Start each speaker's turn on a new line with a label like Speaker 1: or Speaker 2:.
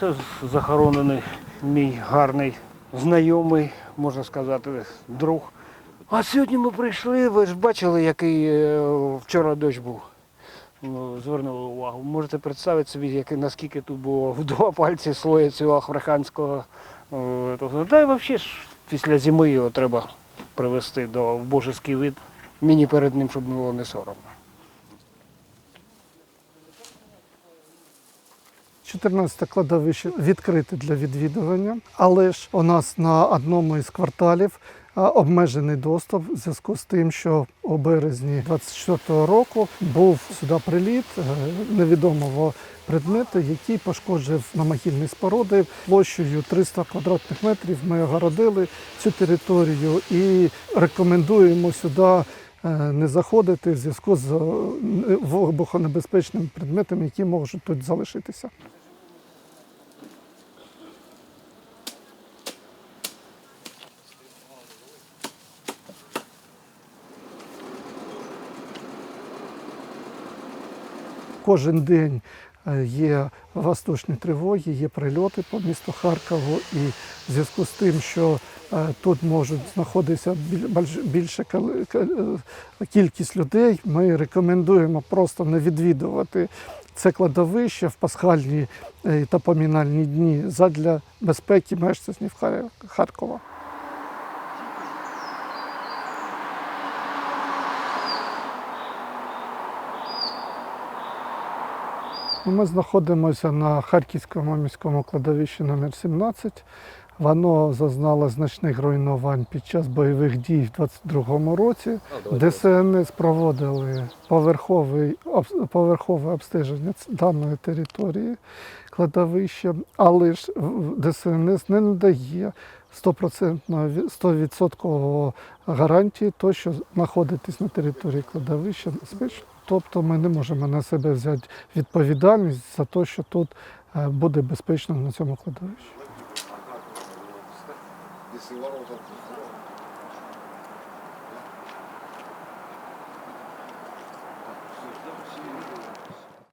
Speaker 1: Це захоронений мій гарний знайомий, можна сказати, друг. А сьогодні ми прийшли, ви ж бачили, який е, вчора дощ був. Ну, Звернули увагу. Можете представити собі, наскільки тут було в два пальці слоя цього африканського. е. Та й взагалі ж після зими його треба привести до в божеский вид. Мені перед ним, щоб було не соромно.
Speaker 2: 14 кладовище відкрите для відвідування, але ж у нас на одному із кварталів обмежений доступ в зв'язку з тим, що у березні 24-го року був сюди приліт е, невідомого предмету, який пошкоджив намогильні споруди площею 300 квадратних метрів. Ми огородили цю територію і рекомендуємо сюди е, не заходити в зв'язку з е, вибухонебезпечними предметами, які можуть тут залишитися. Кожен день е, є воздушні тривоги, є прильоти по місту Харкову, і в зв'язку з тим, що е, тут можуть знаходитися більш- більша е, кількість людей, ми рекомендуємо просто не відвідувати це кладовище в пасхальні та помінальні дні задля безпеки мешканців Харкова. Ми знаходимося на Харківському міському кладовищі номер 17. Воно зазнало значних руйнувань під час бойових дій в 22-му році. ДСНС проводили поверхове обстеження даної території кладовища, але ж ДСНС не надає 100% 100% гарантії, то, що знаходитись на території кладовища безпечно. Тобто ми не можемо на себе взяти відповідальність за те, що тут е, буде безпечно на цьому кладовищі.